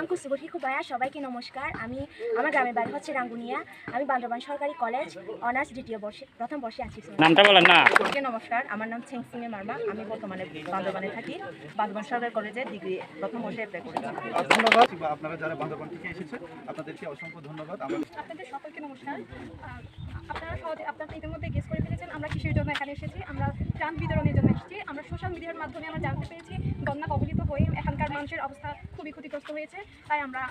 আঙ্কু সুবর্হি খুবায়া সবাইকে নমস্কার। আমি আমার গ্রামের বাড়ি হচ্ছে রাঙ্গুনিয়া। আমি বান্দরবান সরকারি কলেজ অনার্স দ্বিতীয় বর্ষে প্রথম বর্ষে আছি নামটা বলেন না। সবাইকে নমস্কার। আমার নাম ছেং সিংয়ে মার্মা। আমি বর্তমানে বান্দরবানে থাকি। বান্দরবান সরকারি কলেজে ডিগ্রি প্রথম বর্ষে অ্যাপ্লাই করেছি। ধন্যবাদ। আপনারা যারা বান্দরবান থেকে এসেছেন আপনাদেরকে অসংখ্য ধন্যবাদ। আপনাদের সকলকে নমস্কার। আপনারা সহজে আপনারা ইতিমধ্যে গেস করে ফেলেছেন আমরা কিসের জন্য এখানে এসেছি। আমরা ত্রাণ বিতরণের জন্য এসেছি। সোশ্যাল মিডিয়ার মাধ্যমে আমরা জানতে পেরেছি বন্যা কবলিত হয়ে এখানকার মানুষের অবস্থা খুবই ক্ষতিগ্রস্ত হয়েছে। তাই আমরা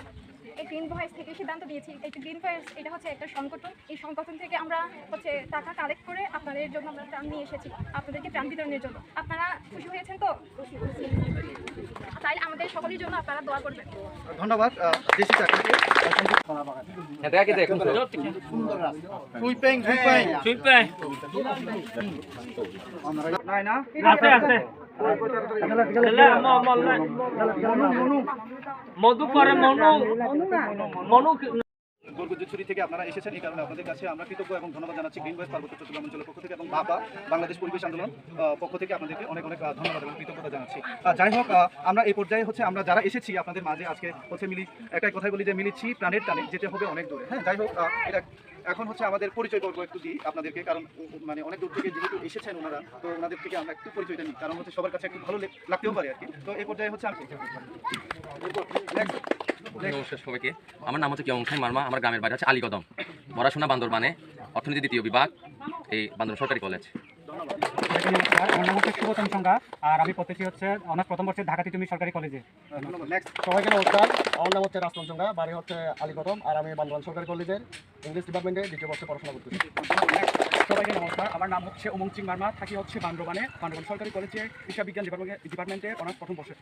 এই গ্রিন ভয়েস থেকে সিদ্ধান্ত দিয়েছি। এই গ্রিন ভয়েস এটা হচ্ছে একটা সংগঠন। এই সংগঠন থেকে আমরা হচ্ছে টাকা কালেক্ট করে আপনাদের জন্য আমরা ত্রাণ নিয়ে এসেছি, আপনাদেরকে ত্রাণ বিতরণের জন্য। আপনারা খুশি হয়েছেন তো? তাই আমাদের সকলের জন্য আপনারা দোয়া করবেন। ধন্যবাদ মধু করে মনু। মনু গোলগুজুছড়ি থেকে আপনারা এসেছেন, এই কারণে আপনাদের কাছে আমরা কৃতজ্ঞ এবং ধন্যবাদ জানাচ্ছি গ্রিন ভয়েস পার্বত্য চট্টগ্রাম অঞ্চলের পক্ষ থেকে এবং বাবা বাংলাদেশ পরিবেশ আন্দোলন পক্ষ থেকে আপনাদেরকে অনেক অনেক ধন্যবাদ এবং কৃতজ্ঞতা জানাচ্ছি। যাই হোক আমরা এই পর্যায়ে হচ্ছে আমরা যারা এসেছি আপনাদের মাঝে আজকে হচ্ছে মিলি, একটাই কথাই বলি যে মিলিছি প্রাণের টানে, যেতে হবে অনেক দূরে। হ্যাঁ যাই হোক এটা এখন হচ্ছে আমাদের পরিচয় পর্ব একটু দিই আপনাদেরকে, কারণ মানে অনেক দূর থেকে যেহেতু এসেছেন ওনারা, তো ওনাদের থেকে আমরা একটু পরিচয়টা নিই, কারণ হচ্ছে সবার কাছে একটু ভালো লাগতেও পারে আর কি। তো এই পর্যায়ে হচ্ছে আমি. নমস্কার সবাইকে। আমার নাম হচ্ছে কেমন খাই মার্মা আমার গ্রামের বাড়ি আছে আলীকদম। পড়াশোনা বান্দরবানে অর্থনীতি দ্বিতীয় বিভাগ এই বান্দরবান সরকারি কলেজ আমার নাম হচ্ছে শুভতম সংজ্ঞা। আর আমি পড়তেছি হচ্ছে অনার্স প্রথম বর্ষে ঢাকা তুমি সরকারি কলেজে ধন্যবাদ। নেক্সট সবাইকে নমস্কার। আমার নাম হচ্ছে রাসলাম চন্দ্রা বাড়ি হচ্ছে আলীকদম আর আমি বান্দরবান সরকারি কলেজের ইংলিশ ডিপার্টমেন্টে দ্বিতীয় বর্ষে পড়াশোনা করতেছি। সবাইকে নমস্কার। আমার নাম হচ্ছে ওমং সিং মার্মা থাকি হচ্ছে বান্দরবানে। বান্দরবান সরকারি কলেজে বিজ্ঞান ডিপার্টমেন্টে ডিপার্টমেন্টে অনার্স প্রথম বর্ষে।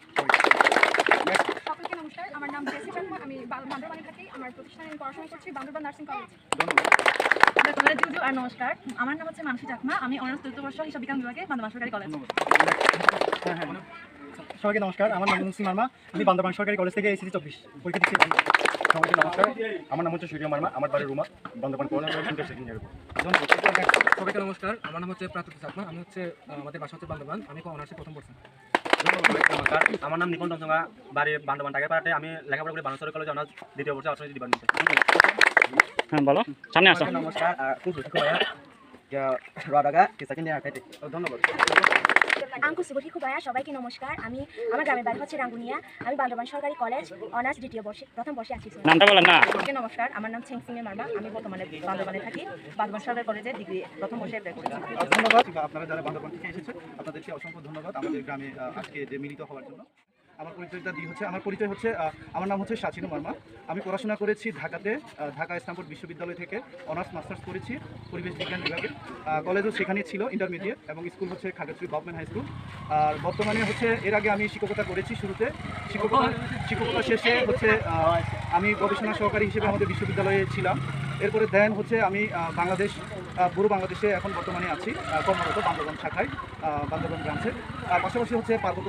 সকলকে নমস্কার আমার নাম জেসি শর্মা আমি বান্দরবানে থাকি আমার প্রতিষ্ঠানে আমি পড়াশোনা করছি বান্দরবান নার্সিং কলেজ। জুজু আর নমস্কার আমার নাম হচ্ছে মানসী চাকমা আমি অনার্স তৃতীয় বর্ষ হিসাব বিজ্ঞান বিভাগে বান্দরবান সরকারি কলেজ। হ্যাঁ হ্যাঁ সবাইকে নমস্কার আমার নাম ওমং সিং মার্মা আমি বান্দরবান সরকারি কলেজ থেকে এসেছি চব্বিশ পরীক্ষা দিচ্ছি। সবাইকে নমস্কার আমার নাম হচ্ছে সূর্য মার্মা আমার বাড়ি রুমা বান্দরবান সেকেন্ড ইয়ার সবাইকে নমস্কার আমার নাম হচ্ছে প্রাতী চাকমা আমি হচ্ছে আমাদের বাসা হচ্ছে বান্দরবান আমি অনার্সে প্রথম বর্ষ নমস্কার আমার নাম নিপন চন্দ্রা বাড়ি টাকা পাড়াতে আমি লেখাপড়া করি বাংলা সরকারি কলেজ অনার্স দ্বিতীয় বর্ষে অর্থনীতি ডিপার্টমেন্টে হ্যাঁ বলো। সামনে আসো। নমস্কার খুব রাডাগা সেকেন্ড ইয়ার ধন্যবাদ। আঙ্কু সুবর্হি খুবায়া সবাইকে নমস্কার। আমি আমার গ্রামের বাড়ি হচ্ছে রাঙ্গুনিয়া। আমি বান্দরবান সরকারি কলেজ অনার্স দ্বিতীয় বর্ষে প্রথম বর্ষে আছি নামটা বলেন না। সবাইকে নমস্কার। আমার নাম ছেং এর মার্মা আমি বর্তমানে বান্দরবানে থাকি। বান্দরবান সরকারি কলেজে ডিগ্রি প্রথম বর্ষে অ্যাপ্লাই করেছি। ধন্যবাদ। আপনারা যারা বান্দরবান থেকে এসেছেন আপনাদেরকে অসংখ্য ধন্যবাদ। আমাদের গ্রামে আজকে যে মিলিত হওয়ার জন্য। আমার পরিচয়টা দিই হচ্ছে আমার পরিচয় হচ্ছে আমার নাম হচ্ছে সাচিনু মার্মা। আমি পড়াশোনা করেছি ঢাকাতে ঢাকা ইসলামপুর বিশ্ববিদ্যালয় থেকে অনার্স, মাস্টার্স করেছি পরিবেশ বিজ্ঞান বিভাগে। কলেজও সেখানেই ছিল ইন্টারমিডিয়েট এবং স্কুল হচ্ছে খাগড়াছড়ি গভর্নমেন্ট হাই স্কুল। আর বর্তমানে হচ্ছে এর আগে আমি শিক্ষকতা করেছি শুরুতে। শিক্ষকতা শিক্ষকতা শেষে হচ্ছে আমি গবেষণা সহকারী হিসেবে আমাদের বিশ্ববিদ্যালয়ে ছিলাম। এরপরে দেন হচ্ছে আমি বাংলাদেশ পুরো বাংলাদেশে এখন বর্তমানে আছি কর্মরত বান্দরবান শাখায় বান্দরবান ব্রাঞ্চে আর পাশাপাশি হচ্ছে পার্বত্য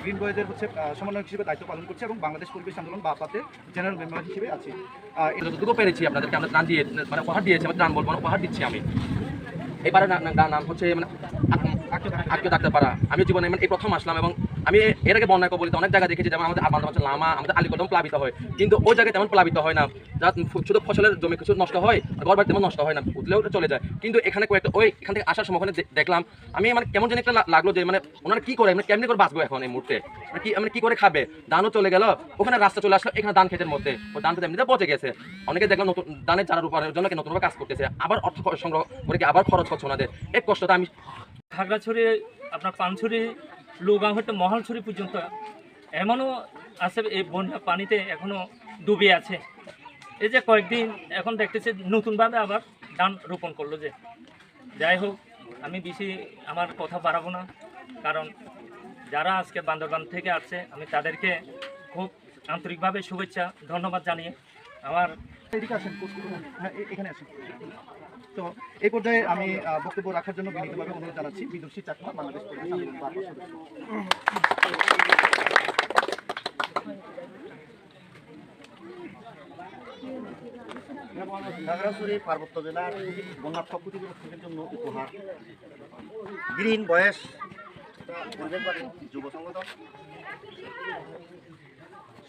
গ্রিন বয়েজের হচ্ছে সমন্বয়ক হিসেবে দায়িত্ব পালন করছি এবং বাংলাদেশ পরিবেশ আন্দোলন বাপাতে জেনারেল মেম্বার হিসেবে আছি যতটুকু পেরেছি আপনাদেরকে আমরা ত্রাণ দিয়ে মানে উপহার দিয়েছি আমরা ত্রাণ বলব উপহার দিচ্ছি আমি এবারে নাম হচ্ছে মানে আত্মীয় ডাক্তার পাড়া আমি জীবনে মানে এই প্রথম আসলাম এবং আমি এর আগে বন্যা কবলিত অনেক জায়গা দেখেছি, যেমন আমাদের বান্দরবান লামা, আমাদের আলিকদম প্লাবিত হয়। কিন্তু ওই জায়গায় তেমন প্লাবিত হয় না। যা শুধু ফসলের জমি কিছু নষ্ট হয় ঘর তেমন নষ্ট হয় না উঠলেও চলে যায়। কিন্তু এখানে কয়েকটা, ওই এখান থেকে আসার সময় ওখানে দেখলাম। আমি মানে কেমন যেন একটা লাগল যে মানে ওনারা কি করে মানে কেমনি করে বাঁচবো এখন এই মুহূর্তে? মানে কি মানে কি করে খাবে? ধানও চলে গেল, ওখানে রাস্তা চলে আসলো, এখানে ধান ক্ষেতের মধ্যে। ওই ধান ক্ষেত এমনিতে পচে গেছে। অনেকে দেখলাম নতুন, ধানের চারা রোপণের জন্য নতুনভাবে কাজ করতেছে। আবার অর্থ সংগ্রহ করে আবার খরচ করছে ওনাদের। এক কষ্টটা আমি খাগড়াছড়ি, আপনার পানছড়ি লুগাং হতে মহালছড়ি পর্যন্ত এমনও আছে, এই বন্যা পানিতে এখনও ডুবে আছে। এই যে কয়েকদিন এখন দেখতেছি নতুনভাবে আবার ধান রোপণ করল যে। যাই হোক, আমি বেশি আমার কথা বাড়াবো না, কারণ যারা আজকে বান্দরবান থেকে আসছে, আমি তাদেরকে খুব আন্তরিকভাবে শুভেচ্ছা, ধন্যবাদ জানিয়ে আমার এদিকে আসেন হ্যাঁ এখানে আসেন। তো এই পর্যায়ে আমি বক্তব্য রাখার জন্য বিনীতভাবে অনুরোধ জানাচ্ছি। বিদুষী চাকমা, বাংলাদেশ পার্বত্য জেলার উপহার। গ্রিন বয়স।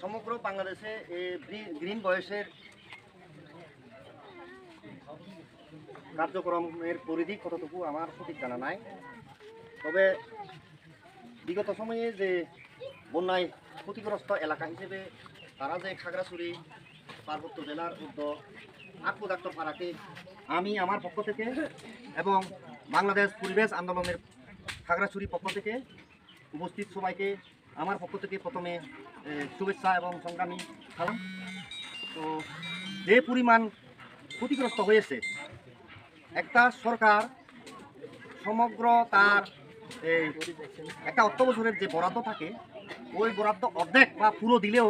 সমগ্র বাংলাদেশে গ্রিন বয়সের কার্যক্রমের পরিধি কতটুকু আমার সঠিক জানা নাই। তবে বিগত সময়ে যে বন্যায় ক্ষতিগ্রস্ত এলাকা হিসেবে তারা যে খাগড়াছড়ি, পার্বত্য জেলার উদ্যোগ আকু ডাক্তার পাড়াকে আমি আমার পক্ষ থেকে এবং বাংলাদেশ পরিবেশ আন্দোলনের খাগড়াছড়ি পক্ষ থেকে উপস্থিত সবাইকে আমার পক্ষ থেকে প্রথমে শুভেচ্ছা এবং সংগ্রামী সালাম। তো যে পরিমাণ ক্ষতিগ্রস্ত হয়েছে একটা সরকার সমগ্র তার একটা অর্থ বছরের যে বরাদ্দ থাকে, ওই বরাদ্দ অর্ধেক বা পুরো দিলেও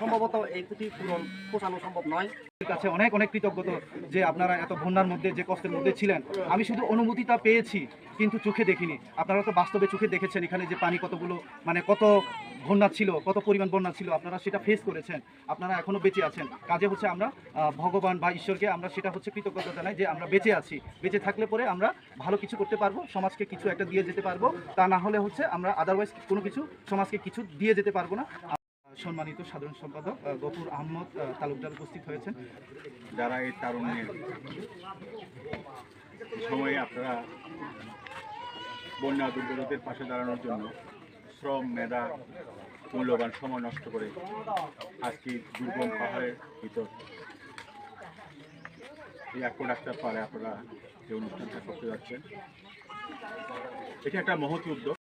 সম্ভবত এই ক্ষতিপূরণ পোষানো সম্ভব নয়। কাছে অনেক অনেক কৃতজ্ঞত যে আপনারা এত বন্যার মধ্যে, যে কষ্টের মধ্যে ছিলেন। আমি শুধু অনুমতিটা পেয়েছি, কিন্তু চোখে দেখিনি। আপনারা তো বাস্তবে চোখে দেখেছেন এখানে যে পানি কতগুলো মানে কত বন্যা ছিল, কত পরিমাণ বন্যা ছিল। আপনারা সেটা ফেস করেছেন। আপনারা এখনও বেঁচে আছেন। কাজে হচ্ছে আমরা ভগবান বা ঈশ্বরকে আমরা সেটা হচ্ছে কৃতজ্ঞতা জানাই যে আমরা বেঁচে আছি। বেঁচে থাকলে পরে আমরা ভালো কিছু করতে পারব, সমাজকে কিছু একটা দিয়ে যেতে পারব। তা না হলে হচ্ছে আমরা আদারওয়াইজ কোনো কিছু সমাজকে কিছু দিয়ে যেতে পারব না। সম্মানিত সাধারণ সম্পাদক গফুর আহমদ তালুকদার উপস্থিত হয়েছেন। যারা এই তারুণ্যের সময়ে আপনারা বন্যা দুর্গতদের পাশে দাঁড়ানোর জন্য শ্রম, মেধা, মূল্যবান সময় নষ্ট করে আজকে দুর্গম পাহাড়ের ভিতর এই এক ডাক্তার পাড়ে আপনারা যে অনুষ্ঠানটা করতে যাচ্ছেন, এটা একটা মহতি উদ্যোগ।